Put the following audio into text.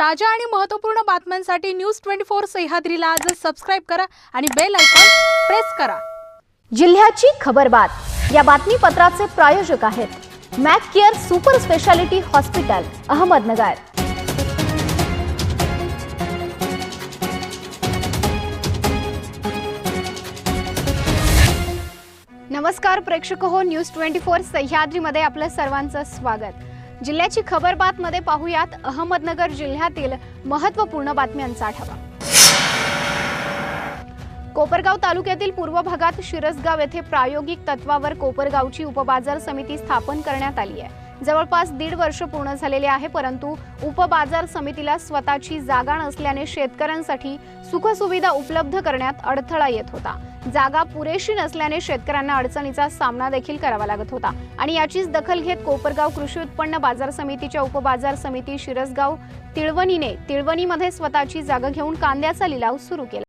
ताज्या आणि महत्त्वपूर्ण बातम्यांसाठी न्यूज ट्वेंटी फोर सह्याद्रीला आजच सबस्क्राईब करा आणि बेल आयकॉन प्रेस करा. जिल्ह्याची खबरबात या बातमीपत्राचे प्रायोजक आहेत Mac Care super speciality hospital Ahmednagar. नमस्कार प्रेक्षक हो न्यूज ट्वेंटी फोर सह्याद्रीमध्ये आपलं सर्वांचं स्वागत. जिल्ह्याची खबरबातमध्ये पाहूयात. अहमदनगर जिल्ह्यातील महत्त्वपूर्ण बातम्यांचा आढावा. कोपरगाव तालुक्यातील पूर्व भागात शिरसगाव येथे प्रायोगिक तत्वावर कोपरगावची उपबाजार समिती स्थापन करण्यात आली आहे. जवळपास दीड वर्ष पूर्ण झालेले आहे परंतु उपबाजार समितीला स्वतःची जागा नसल्याने शेतकऱ्यांसाठी सुखसुविधा उपलब्ध करण्यात अडथळा येत होता. जागा पुरेशी नसल्याने शेतकऱ्यांना अडचणीचा सामना देखील करावा लागत होता. आणि याचीच दखल घेत कोपरगाव कृषी उत्पन्न बाजार समितीच्या उपबाजार समिती शिरसगाव तिळवणीने तिळवणीमध्ये स्वतःची जागा घेऊन कांद्याचा लिलाव सुरू केला.